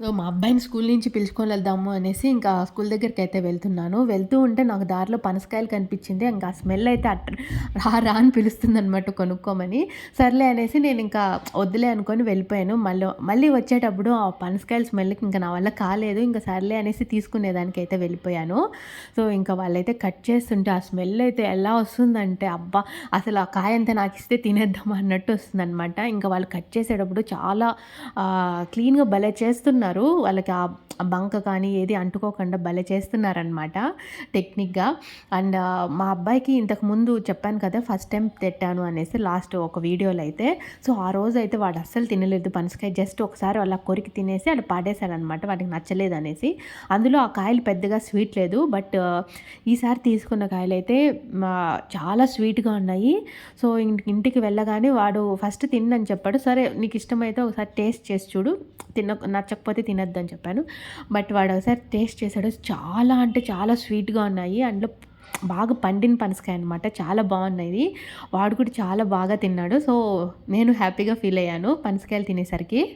So మా అబ్బాయిని school నుంచి పిలుచుకొని వెళ్దాము అనేసి ఇంకా స్కూల్ దగ్గరికి అయితే వెళ్తున్నాను. వెళ్తూ ఉంటే నాకు దారిలో పనసకాయలు కనిపించింది. ఇంకా స్మెల్ అయితే అట్ రా రా అని పిలుస్తుంది అనమాట కొనుక్కోమని. సర్లే అనేసి నేను ఇంకా వద్దులే అనుకొని వెళ్ళిపోయాను. మళ్ళీ మళ్ళీ వచ్చేటప్పుడు ఆ పనసకాయల స్మెల్కి ఇంకా నా వల్ల కాలేదు. ఇంకా సర్లే అనేసి తీసుకునేదానికి అయితే వెళ్ళిపోయాను. సో ఇంకా వాళ్ళైతే కట్ చేస్తుంటే ఆ స్మెల్ అయితే ఎలా వస్తుందంటే అబ్బా అసలు ఆ కాయ అంతా నాకు ఇస్తే తినేద్దాం అన్నట్టు వస్తుందన్నమాట. ఇంకా వాళ్ళు కట్ చేసేటప్పుడు చాలా క్లీన్గా భలే చేస్తున్నారు. ఉన్నారు. వాళ్ళకి ఆ బంక కానీ ఏది అంటుకోకుండా భలే చేస్తున్నారనమాట టెక్నిక్గా. అండ్ మా అబ్బాయికి ఇంతకు ముందు చెప్పాను కదా ఫస్ట్ టైం పెట్టాను అనేసి లాస్ట్ ఒక వీడియోలో అయితే. సో ఆ రోజు అయితే వాడు అస్సలు తినలేదు పనసకాయ జస్ట్ ఒకసారి వాళ్ళ కొరికి తినేసి అక్కడ పాడేశాడనమాట వాడికి నచ్చలేదు అనేసి. అందులో ఆ కాయలు పెద్దగా స్వీట్ లేదు బట్ ఈసారి తీసుకున్న కాయలు అయితే చాలా స్వీట్గా ఉన్నాయి. సో ఇంటికి వెళ్ళగానే వాడు ఫస్ట్ తిన్నని చెప్పాడు. సరే నీకు ఇష్టమైతే ఒకసారి టేస్ట్ చేసి చూడు తిన్న నచ్చకపోతే తినకపోతే తినద్దని చెప్పాను. బట్ వాడు ఒకసారి టేస్ట్ చేశాడు. చాలా అంటే చాలా స్వీట్గా ఉన్నాయి. అందులో బాగా పండిన పనసకాయ అనమాట చాలా బాగున్నాయి. వాడు కూడా చాలా బాగా తిన్నాడు. సో నేను హ్యాపీగా ఫీల్ అయ్యాను పనసకాయలు తినేసరికి.